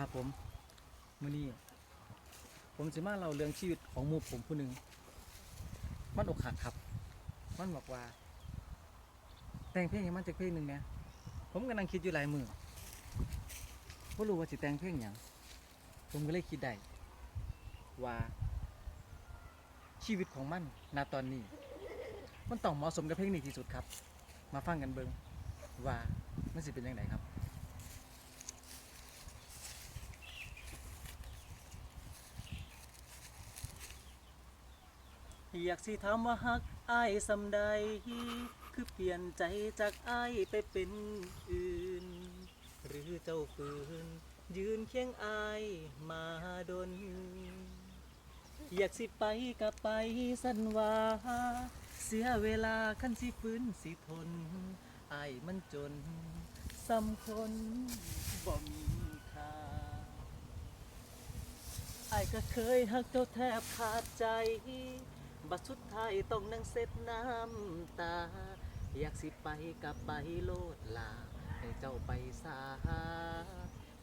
ครับผมมื้อนี้ผมสิมาเล่าเรื่องชีวิตของหมู่ผมผู้หนึ่งมันอกหักครับ มันบอกว่า แต่งเพลงให้มันจากเพลงหนึ่งเนี่ยผมกำลังคิดอยู่หลายมือว่ารู้ว่าสิแต่งเพลงอย่างผมก็เลยคิดได้ว่า ชีวิตของมันณตอนนี้ มันต้องเหมาะสมกับเพลงนี้ที่สุดครับ มาฟังกันเบิงว่ามันสิเป็นยังไงครับ อยากสิถามว่าฮักอายสำใด คือเปลี่ยนใจจากอายไปเป็นอื่น หรือเจ้าฝืน ยืนเคียงอายมาดน อยากสิไปกับไปสันว่าเสียเวลาคันสิฟื้นสิทนอายมันจนสำคนบ่มีค่าอายก็เคยหักเจ้าแทบขาดใจ บัดสุดท้ายต้องนั่งเซ็ดน้ำตา อยากสิไปกับไปโลดลา ให้เจ้าไปสา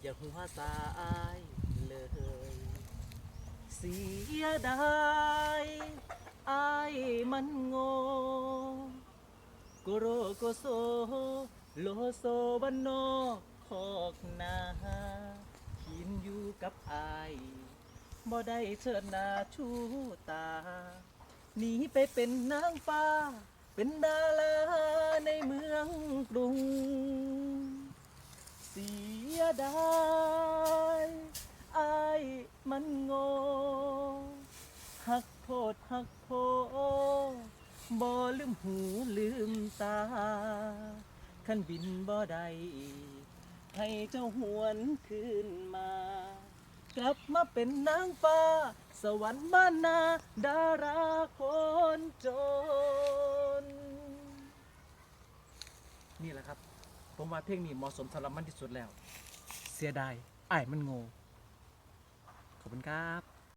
อย่าหัวสาอายเลย เสียดายอายมันโง่โกโรโกโซ โลโซบันนอกคอกนาขินอยู่กับอายบ่ได้เชิดหน้าชูตา หนีไปเป็นนางฟ้า เป็นดาราในเมืองกรุง เสียดายอายมันโง่หักโพดหักโพบ่ลืมหูลืมตาขันบินบ่ได้ให้เจ้าหวนคืนมา กลับมาเป็นนางฟ้า สวรรค์บ้านนา ดาราคนจน นี่แหละครับ ผมว่าเพลงนี้เหมาะสมสำหรับมันที่สุดแล้ว เสียดายไอ้ายมันโง่ขอบคุณครับ